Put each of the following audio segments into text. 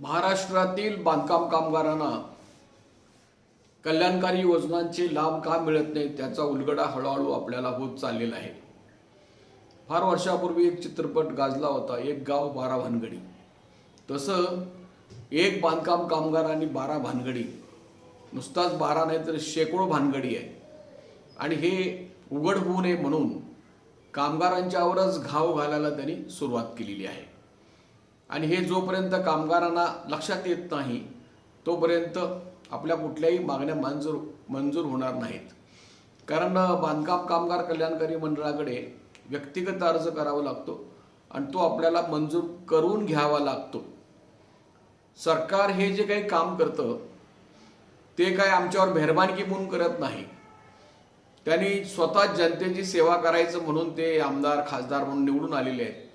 महाराष्ट्रातील बांधकाम कामगारांना कल्याणकारी योजनांचे लाभ का मिळत नाही त्याचा उलगडा हळूहळू आपल्याला होत चाललेला आहे. फार वर्षापूर्वी एक चित्रपट गाजला होता एक गाव बारा भानगडी. तसं एक बांधकाम कामगार आणि बारा भानगडी. नुसताच बारा नाही तर शेकडो भानगडी आहे. आणि हे उघड होऊ नये म्हणून कामगारांच्यावरच घाव घालायला त्यांनी सुरुवात केलेली आहे. आणि हे जोपर्यंत कामगारांना लक्षात येत नाही तोपर्यंत आपल्या कुठल्याही मागण्या मंजूर मंजूर होणार नाहीत. कारण बांधकाम कामगार कल्याणकारी मंडळाकडे व्यक्तिगत अर्ज करावा लागतो आणि तो आपल्याला मंजूर करून घ्यावा लागतो. सरकार हे जे काही काम करतं ते काय आमच्यावर मेहरबानगी म्हणून करत नाही. त्यांनी स्वतः जनतेची सेवा करायचं म्हणून ते आमदार खासदार म्हणून निवडून आलेले आहेत.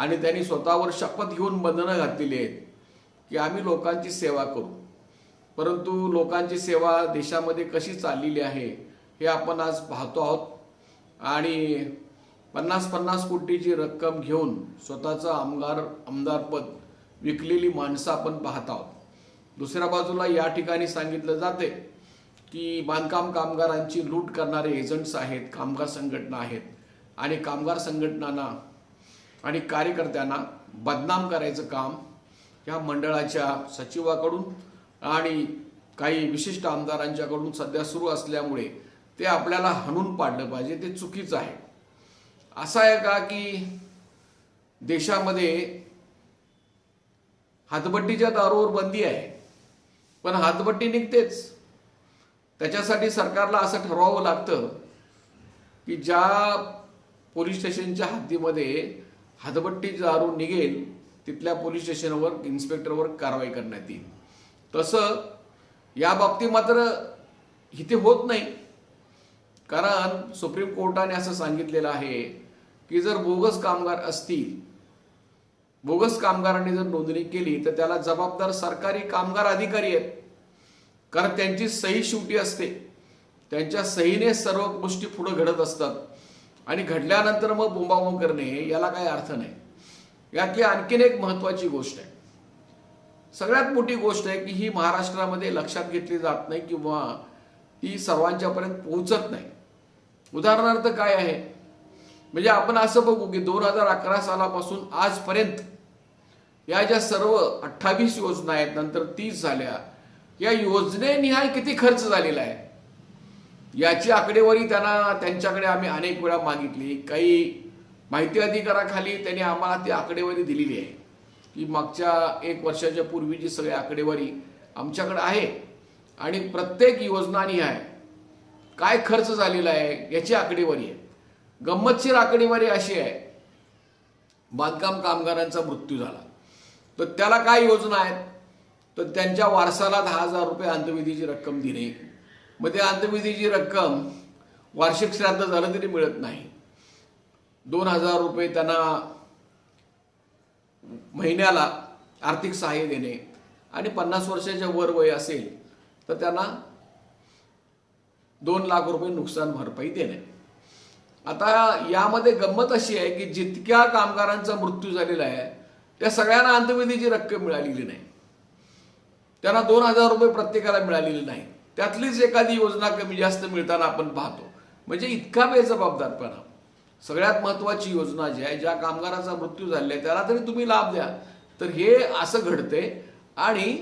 आणि त्यांनी स्वतःवर शपथ घेऊन बंधनं घातलेली आहेत की आम्ही लोकांची सेवा करू. परंतु लोकांची सेवा देशामध्ये कशी चाललेली आहे हे आपण आज पाहतो आहोत. आणि पन्नास पन्नास कोटीची रक्कम घेऊन स्वतःचं आमदार आमदारपद विकलेली माणसं आपण पाहत आहोत. दुसऱ्या बाजूला या ठिकाणी सांगितलं जाते की बांधकाम कामगारांची लूट करणारे एजंट्स आहेत कामगार संघटना आहेत. आणि कामगार संघटनांना आणि कार्यकर्त्यांना बदनाम करायचं काम या मंडळाच्या सचिवाकडून आणि काही विशिष्ट आमदारांच्याकडून सध्या सुरू असल्यामुळे ते आपल्याला हाणून पाडलं पाहिजे ते चुकीचं आहे. असं आहे का की देशामध्ये हातबट्टीच्या दारूवर बंदी आहे पण हातबट्टी निघतेच. त्याच्यासाठी सरकारला असं ठरवावं लागतं की ज्या पोलीस स्टेशनच्या हद्दीमध्ये हातबट्टी दारू निघेल तिथल्या पोलीस स्टेशनवर इन्स्पेक्टरवर कारवाई करण्यात येईल. तसं या बाबतीत मात्र इथे होत नाही. कारण सुप्रीम कोर्टाने असं सांगितलेलं आहे की जर बोगस कामगार असतील बोगस कामगारांनी जर नोंदणी केली तर त्याला जबाबदार सरकारी कामगार अधिकारी आहेत. कारण त्यांची सही शेवटी असते. त्यांच्या सहीने सर्व गोष्टी पुढे घडत असतात. आणि घडल्यानंतर मग बोंबाबोंब करणे याला काही अर्थ नाही. यातली आणखीन एक महत्वाची गोष्ट आहे. सगळ्यात मोठी गोष्ट आहे की ही महाराष्ट्रामध्ये लक्षात घेतली जात नाही किंवा ती सर्वांच्यापर्यंत पोहोचत नाही. उदाहरणार्थ काय आहे? म्हणजे आपण असं बघू की दोन हजार अकरा सालापासून आजपर्यंत या ज्या सर्व अठ्ठावीस योजना आहेत नंतर तीस झाल्या या योजनेनिहाय किती खर्च झालेला आहे? याची आकडेवारी त्यांना त्यांच्याकडे आम्ही अनेक वेळा मागितली. काही माहिती अधिकाराखाली त्यांनी आम्हाला ती आकडेवारी दिलेली आहे. की मागच्या एक वर्षाच्या पूर्वीची सगळी आकडेवारी आमच्याकडे आहे आणि प्रत्येक योजनानिहाय काय खर्च झालेला आहे याची आकडेवारी आहे. गंमतशीर आकडेवारी अशी आहे बांधकाम कामगारांचा मृत्यू झाला. तर त्याला काय योजना आहेत? तर त्यांच्या वारसाला दहा हजार रुपये अंतविधीची रक्कम देणे मग त्या अंतविधीची रक्कम वार्षिक श्राद्ध झालं तरी मिळत नाही. दोन हजार रुपये त्यांना महिन्याला आर्थिक सहाय्य देणे आणि पन्नास वर्षाच्या वर वय असेल तर त्यांना दोन लाख रुपये नुकसान भरपाई देणे. आता यामध्ये गंमत अशी आहे की जितक्या कामगारांचा मृत्यू झालेला आहे त्या सगळ्यांना अंतविधीची रक्कम मिळालेली नाही. त्यांना दोन हजार रुपये प्रत्येकाला मिळालेले नाही त्यातलीच एखादी योजना कमी जास्त मिळताना आपण पाहतो. म्हणजे इतका बेजबाबदारपणा. सगळ्यात महत्वाची योजना जी आहे ज्या कामगाराचा मृत्यू झालेला आहे त्याला तरी तुम्ही लाभ द्या. तर हे असं घडते आणि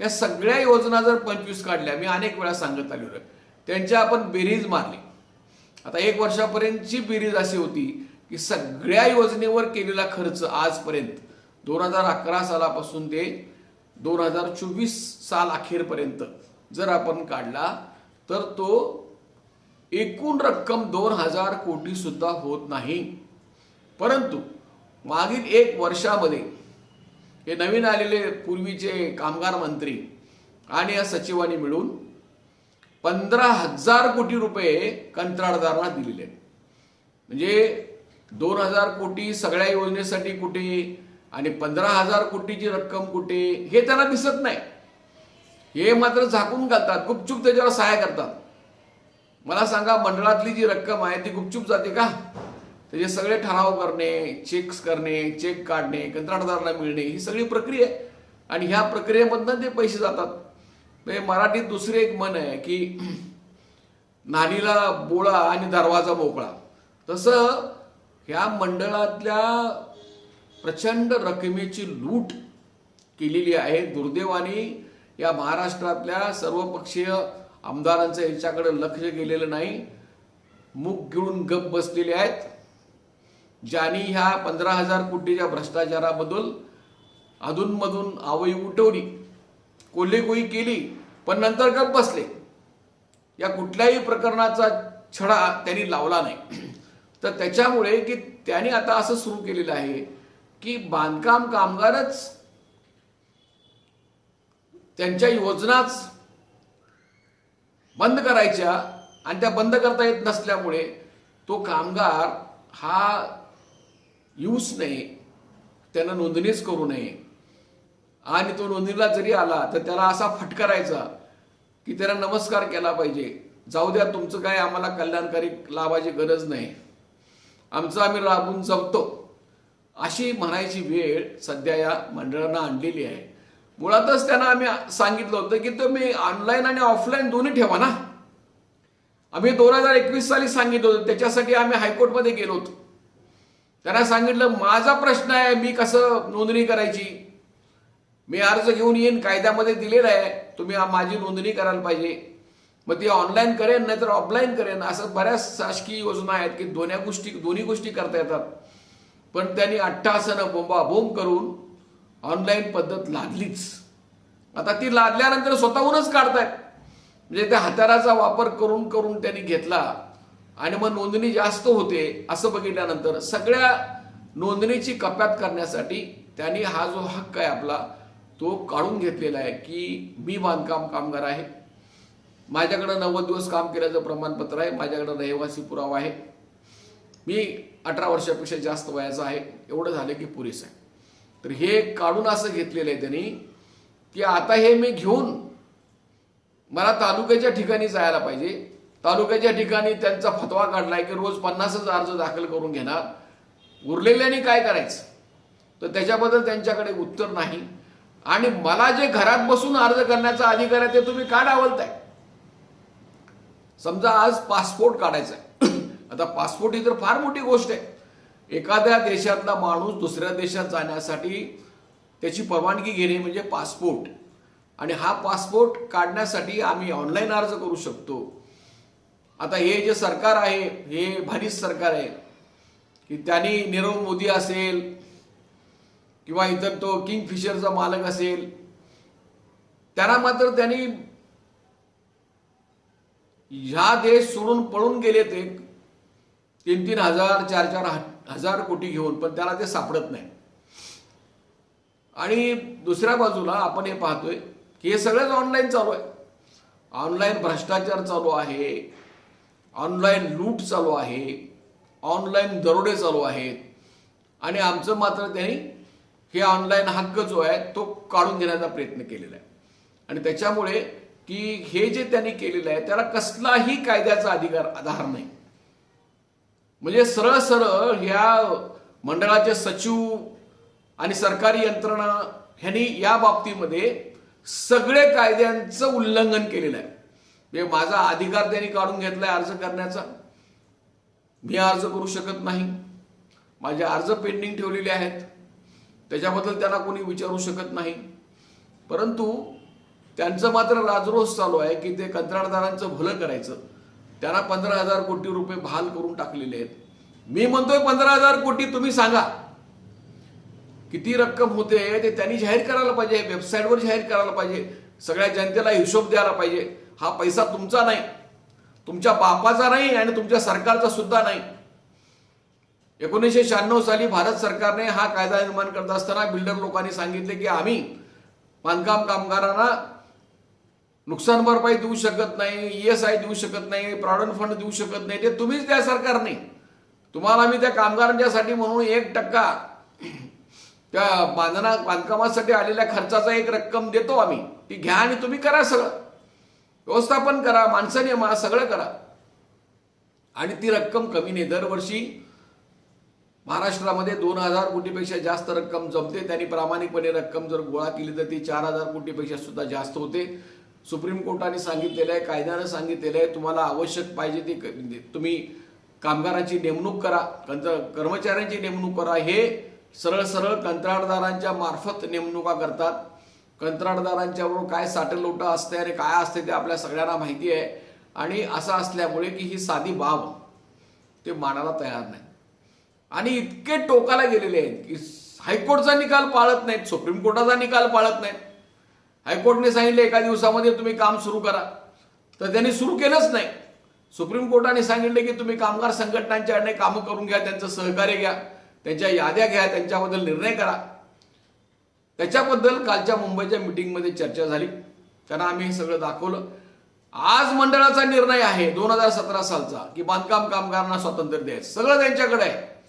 या सगळ्या योजना जर पंचवीस काढल्या मी अनेक वेळा सांगत आलेलो आहे. त्यांच्या आपण बेरीज मारली. आता एक वर्षापर्यंतची बेरीज अशी होती की सगळ्या योजनेवर केलेला खर्च आजपर्यंत दोन हजार अकरा सालापासून ते दोन हजार चोवीस साल अखेरपर्यंत जर आपण काढला तर तो एकूण रक्कम दोन हजार कोटी सुद्धा होत नाही. परंतु मागील एक वर्षामध्ये हे नवीन आलेले पूर्वीचे कामगार मंत्री आणि या सचिवांनी मिळून पंधरा हजार कोटी रुपये कंत्राटदारांना दिलेले आहेत. म्हणजे दोन हजार कोटी सगळ्या योजनेसाठी कुठे आणि पंधरा हजार कोटीची रक्कम कुठे हे त्यांना दिसत नाही. हे मात्र झाकून घालतात गुपचूप त्याच्यावर सहाय्य करतात. मला सांगा मंडळातली जी रक्कम आहे ती गुपचूप जाते का? त्याचे सगळे ठराव करणे चेक्स करणे चेक काढणे कंत्राटदाराला मिळणे ही सगळी प्रक्रिया आहे. आणि ह्या प्रक्रियेमधनं ते पैसे जातात. म्हणजे मराठीत दुसरे एक मन आहे की नाणीला बोळा आणि दरवाजा मोकळा. तसं ह्या मंडळातल्या प्रचंड रकमेची लूट केलेली आहे. दुर्दैवाने या महाराष्ट्रातल्या सर्वपक्षीय आमदारांचं याच्याकडे लक्ष गेलेलं नाही. मुख गिळून गप बसलेले आहेत. ज्यांनी ह्या पंधरा हजार कोटीच्या भ्रष्टाचाराबद्दल अधूनमधून आवई उठवली. कोल्हेकोई केली पण नंतर गप बसले. या कुठल्याही प्रकरणाचा छडा त्यांनी लावला नाही. तर त्याच्यामुळे की त्यांनी आता असं सुरू केलेलं आहे की बांधकाम कामगारच त्यांच्या योजनाच बंद करायच्या आणि त्या बंद करता येत नसल्यामुळे तो कामगार हा येऊच नये त्यानं नोंदणीच करू नये. आणि तो नोंदणीला जरी आला तर त्याला असा फटकारायचा की त्याला नमस्कार केला पाहिजे. जाऊ द्या तुमचं काय आम्हाला कल्याणकारी लाभाची गरज नाही. आमचं आम्ही राबून जगतो. अशी म्हणायची वेळ सध्या या मंडळानं आणलेली आहे. मुळातच त्यांना आम्ही सांगितलं होतं की तुम्ही ऑनलाईन आणि ऑफलाईन दोन्ही ठेवा ना. आम्ही दोन हजार एकवीस साली सांगितलं होतं त्याच्यासाठी आम्ही हायकोर्टमध्ये गेलो होतो. त्यांना सांगितलं माझा प्रश्न आहे मी कसं नोंदणी करायची? मी अर्ज घेऊन येईन कायद्यामध्ये दिलेला आहे तुम्ही माझी नोंदणी करायला पाहिजे. मग ती ऑनलाईन करेन नाहीतर ऑफलाईन करेन. असं बऱ्याच शासकीय योजना आहेत की दोन्ही गोष्टी दोन्ही गोष्टी करता येतात. पण त्यांनी अठ्ठासनं बोंबाबोंब करून ऑनलाईन पद्धत लादलीच. आता ती लादल्यानंतर स्वतःहूनच काढतायत. म्हणजे त्या हत्याराचा वापर करून करून त्यांनी घेतला आणि मग नोंदणी जास्त होते असं बघितल्यानंतर सगळ्या नोंदणीची कपात करण्यासाठी त्यांनी हा जो हक्क आहे आपला तो काढून घेतलेला आहे की मी बांधकाम कामगार आहे. माझ्याकडं नव्वद दिवस काम केल्याचं प्रमाणपत्र आहे. माझ्याकडं रहिवासी पुरावा आहे. मी अठरा वर्षापेक्षा जास्त वयाचा आहे. एवढं झालं की पुरेस आहे. तर हे काढून असं घेतलेलं आहे त्यांनी. की आता हे मी घेऊन मला तालुक्याच्या ठिकाणी जायला पाहिजे. तालुक्याच्या ठिकाणी त्यांचा फतवा काढलाय की रोज पन्नासच अर्ज दाखल करून घेणार. उरलेल्याने काय करायचं? तर त्याच्याबद्दल त्यांच्याकडे उत्तर नाही. आणि मला जे घरात बसून अर्ज करण्याचा अधिकार आहे ते तुम्ही का डावलताय? समजा आज पासपोर्ट काढायचा आहे आता पासपोर्ट ही तर फार मोठी गोष्ट आहे. एखाद्या देशातला माणूस दुसऱ्या देशात जाण्यासाठी त्याची परवानगी घेणे म्हणजे पासपोर्ट. आणि हा पासपोर्ट काढण्यासाठी आम्ही ऑनलाईन अर्ज करू शकतो. आता हे जे सरकार आहे हे भारीच सरकार आहे. की त्यांनी नीरव मोदी असेल किंवा इतर तो किंग फिशरचा मालक असेल त्यांना मात्र त्यांनी ह्या देश सोडून पळून गेले ते तीन तीन हजार चार चार हजार कोटी घेऊन पण त्याला ते सापडत नाही. आणि दुसऱ्या बाजूला आपण हे पाहतोय की हे सगळंच ऑनलाईन चालू आहे. ऑनलाईन भ्रष्टाचार चालू आहे. ऑनलाईन लूट चालू आहे. ऑनलाईन दरोडे चालू आहेत. आणि आमचं मात्र त्यांनी हे ऑनलाईन हक्क जो आहे तो काढून घेण्याचा प्रयत्न केलेला आहे. आणि त्याच्यामुळे की हे जे त्यांनी केलेलं आहे त्याला कसलाही कायद्याचा अधिकार आधार नाही. म्हणजे सरळ सरळ ह्या मंडळाचे सचिव आणि सरकारी यंत्रणा ह्यांनी या बाबतीमध्ये सगळे कायद्यांचं उल्लंघन केलेलं आहे. म्हणजे माझा अधिकार त्यांनी काढून घेतलाय अर्ज करण्याचा. मी अर्ज करू शकत नाही. माझे अर्ज पेंडिंग ठेवलेले आहेत. त्याच्याबद्दल त्यांना कोणी विचारू शकत नाही. परंतु त्यांचं मात्र राजरोस चालू आहे की ते कंत्राटदारांचं भलं करायचं. त्यांना पंधरा हजार कोटी रुपये बहाल करून टाकलेले आहेत. मी म्हणतोय पंधरा हजार कोटी तुम्ही सांगा. किती रक्कम होते ते त्यांनी जाहीर करायला पाहिजे वेबसाईटवर जाहीर करायला पाहिजे. सगळ्या जनतेला हिशोब द्यायला पाहिजे. हा पैसा तुमचा नाही. तुमच्या बापाचा नाही आणि तुमच्या सरकारचा सुद्धा नाही. एकोणीसशे शहाण्णव साली भारत सरकारने हा कायदा निर्माण करत असताना बिल्डर लोकांनी सांगितले की आम्ही बांधकाम कामगारांना नुकसान भरपाई देऊ शकत नाही ई एस आय देऊ शकत नाही प्रॉव्हिडंट फंड देऊ शकत नाही ते तुम्हीच द्या सरकारने. तुम्हाला आम्ही त्या कामगारांच्यासाठी म्हणून एक टक्का त्या बांधना बांधकामासाठी आलेल्या खर्चाचा एक रक्कम देतो आम्ही. ती घ्या आणि तुम्ही करा सगळं. व्यवस्थापन करा माणसं नेमा सगळं करा. आणि ती रक्कम कमी नाही. दरवर्षी महाराष्ट्रामध्ये दोन हजार कोटीपेक्षा जास्त रक्कम जमते. त्यांनी प्रामाणिकपणे रक्कम जर गोळा केली तर ती चार हजार कोटीपेक्षा सुद्धा जास्त होते. सुप्रीम कोर्टाने सांगितलेलं आहे कायद्यानं सांगितलेलं आहे तुम्हाला आवश्यक पाहिजे ती म्हणजे तुम्ही कामगारांची नेमणूक करा कंत्र- कर्मचाऱ्यांची नेमणूक करा हे सरळ सरळ कंत्राटदारांच्या मार्फत नेमणुका करतात. कंत्राटदारांच्याबरोबर काय साठलोटं असते आणि काय असते ते आपल्या सगळ्यांना माहिती आहे. आणि असं असल्यामुळे की ही साधी बाब ते मानायला तयार नाही आणि इतके टोकाला गेलेले आहेत की हायकोर्टचा निकाल पाळत नाहीत सुप्रीम कोर्टाचा निकाल पाळत नाहीत. हायकोर्टने सांगितले एका दिवसामध्ये तुम्ही काम सुरू करा. तर त्यांनी सुरू केलंच नाही. सुप्रीम कोर्टाने सांगितले की तुम्ही कामगार संघटनांच्याकडे कामं करून घ्या त्यांचं सहकार्य घ्या त्यांच्या याद्या घ्या त्यांच्याबद्दल निर्णय करा. त्याच्याबद्दल कालच्या मुंबईच्या मिटिंगमध्ये चर्चा झाली. त्यांना आम्ही हे सगळं दाखवलं. आज मंडळाचा निर्णय आहे दोन हजार सतरा सालचा की बांधकाम कामगारांना स्वातंत्र्य द्यायचं. सगळं त्यांच्याकडे आहे.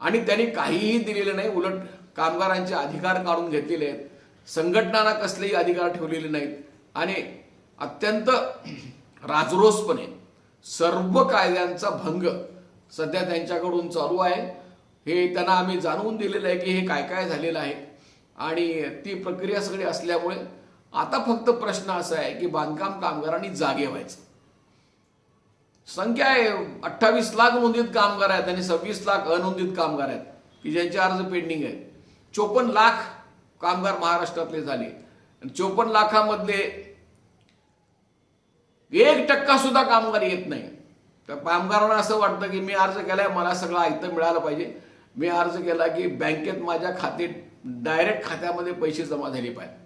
आणि त्यांनी काहीही दिलेलं नाही उलट कामगारांचे अधिकार काढून घेतलेले आहेत. संघटनांना कसलेही अधिकार ठेवलेले नाहीत. आणि अत्यंत राजरोसपणे सर्व कायद्यांचा भंग सध्या त्यांच्याकडून चालू आहे. हे त्यांना आम्ही जाणवून दिलेलं आहे की हे काय काय झालेलं आहे. आणि ती प्रक्रिया सगळी असल्यामुळे आता फक्त प्रश्न असा आहे की बांधकाम कामगारांनी जागे व्हायचं. संख्या आहे अठ्ठावीस लाख नोंदीत कामगार आहेत आणि सव्वीस लाख अनोंदित कामगार आहेत की ज्यांचे अर्ज पेंडिंग आहेत. चोपन्न लाख कामगार महाराष्ट्रातले झाले. आणि चोपन्न लाखामधले एक टक्का सुद्धा कामगार येत नाही. तर कामगारांना असं वाटतं की मी अर्ज केलाय मला सगळं आयतं मिळालं पाहिजे. मी अर्ज केला की बँकेत माझ्या खाते डायरेक्ट खात्यामध्ये पैसे जमा झाले पाहिजे.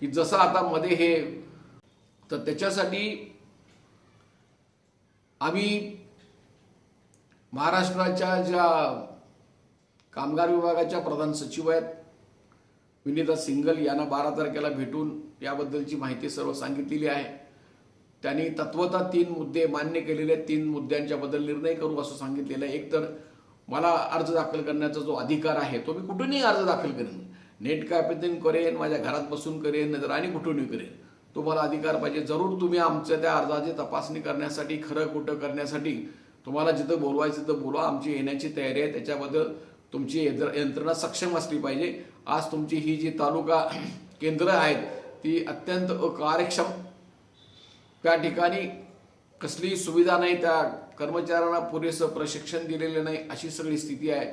की जसं आता मध्ये हे तर त्याच्यासाठी आम्ही महाराष्ट्राच्या ज्या कामगार विभागाच्या प्रधान सचिव आहेत विनीता सिंगल यांना बारा तारखेला भेटून याबद्दलची माहिती सर्व सांगितलेली आहे. त्यांनी तत्वता तीन मुद्दे मान्य केलेले तीन मुद्द्यांच्या बद्दल निर्णय करू असं सांगितलेलं आहे. एक तर मला अर्ज दाखल करण्याचा जो अधिकार आहे तो मी कुठूनही अर्ज दाखल करेन. नेट कॅपेतीन करेन माझ्या घरात बसून करेन नाहीतर आणि कुठूनही करेन. तो मला अधिकार पाहिजे. जरूर तुम्ही आमच्या त्या अर्जाची तपासणी करण्यासाठी खरं कुठं करण्यासाठी तुम्हाला जिथं बोलवायचं तिथं बोलवा. आमची येण्याची तयारी आहे. त्याच्याबद्दल तुमची यंत्र- यंत्रणा सक्षम असली पाहिजे. आज तुमची ही जी तालुका केंद्र आहेत ती अत्यंत अकार्यक्षम. त्या ठिकाणी कसलीही सुविधा नाही त्या कर्मचाऱ्यांना पुरेसं प्रशिक्षण दिलेलं नाही अशी सगळी स्थिती आहे.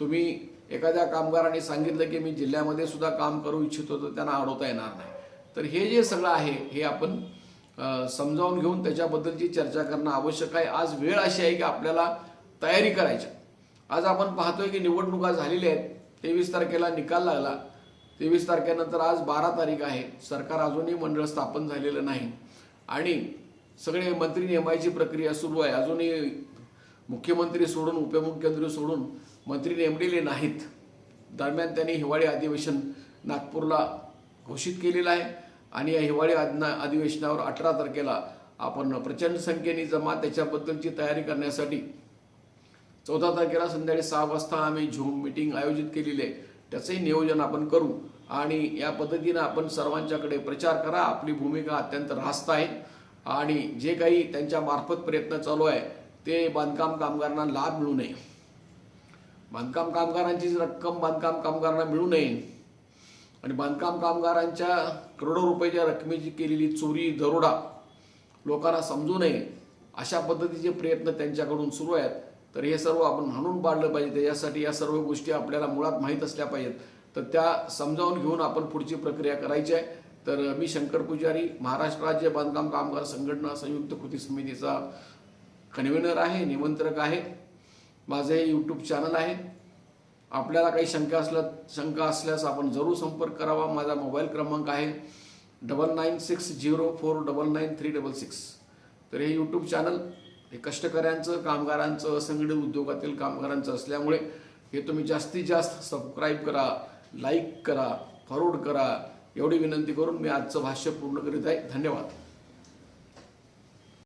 तुम्ही एखाद्या कामगाराने सांगितलं की मी जिल्ह्यामध्ये सुद्धा काम करू इच्छितो तर त्यांना अडवता येणार नाही. तर हे जे सगळं आहे हे आपण समजावून घेऊन त्याच्याबद्दलची चर्चा करणं आवश्यक आहे. आज वेळ अशी आहे की आपल्याला तयारी करायची. आज आपण पाहतोय की निवडणुका झालेल्या आहेत. तेवीस तारखेला निकाल लागला. तेवीस तारखेनंतर आज बारा तारीख आहे. सरकार अजूनही मंडळ स्थापन झालेलं नाही. आणि सगळे मंत्री नेमायची प्रक्रिया सुरू आहे. अजूनही मुख्यमंत्री सोडून उपमुख्यमंत्री सोडून मंत्री नेमलेले नाहीत. दरम्यान त्यांनी हिवाळी अधिवेशन नागपूरला घोषित केलेलं आहे. आणि या हिवाळी अधिना- अधिवेशनावर अठरा तारखेला आपण प्रचंड संख्येने जमा त्याच्याबद्दलची तयारी करण्यासाठी चौदा तारखेला संध्याकाळी सहा वाजता आम्ही झूम मिटिंग आयोजित केलेली आहे. त्याचंही नियोजन आपण करू. आणि या पद्धतीनं आपण सर्वांच्याकडे प्रचार करा. आपली भूमिका अत्यंत रास्त आहे. आणि जे काही त्यांच्या मार्फत प्रयत्न चालू आहे ते बांधकाम कामगारांना लाभ मिळू नये. बांधकाम कामगारांची रक्कम बांधकाम कामगारांना मिळू नये आणि बांधकाम कामगारांच्या करोडो रुपयाच्या रकमेची केलेली चोरी दरोडा लोकांना समजू नये अशा पद्धतीचे प्रयत्न त्यांच्याकडून सुरू आहेत. तर हे सर्व आपण म्हणून पाडलं पाहिजे. त्याच्यासाठी या सर्व गोष्टी आपल्याला मुळात माहीत असल्या पाहिजेत. तर त्या समजावून घेऊन आपण पुढची प्रक्रिया करायची आहे. तर मी शंकर पुजारी महाराष्ट्र राज्य बांधकाम कामगार संघटना संयुक्त कृती समितीचा कन्व्हेनर आहे निमंत्रक आहे. माझं हे यूट्यूब चॅनल आहे. आपल्याला काही शंका असल्या शंका असल्यास आपण जरूर संपर्क करावा. माझा मोबाईल क्रमांक आहे double nine six zero four double nine three double six तर हे यूट्यूब चॅनल हे कष्टकऱ्यांचं कामगारांचं असंघटित उद्योगातील कामगारांचं असल्यामुळे हे तुम्ही जास्तीत जास्त सबस्क्राईब करा लाईक करा फॉरवर्ड करा. एवढी विनंती करून मी आजचं भाष्य पूर्ण करीत आहे. धन्यवाद.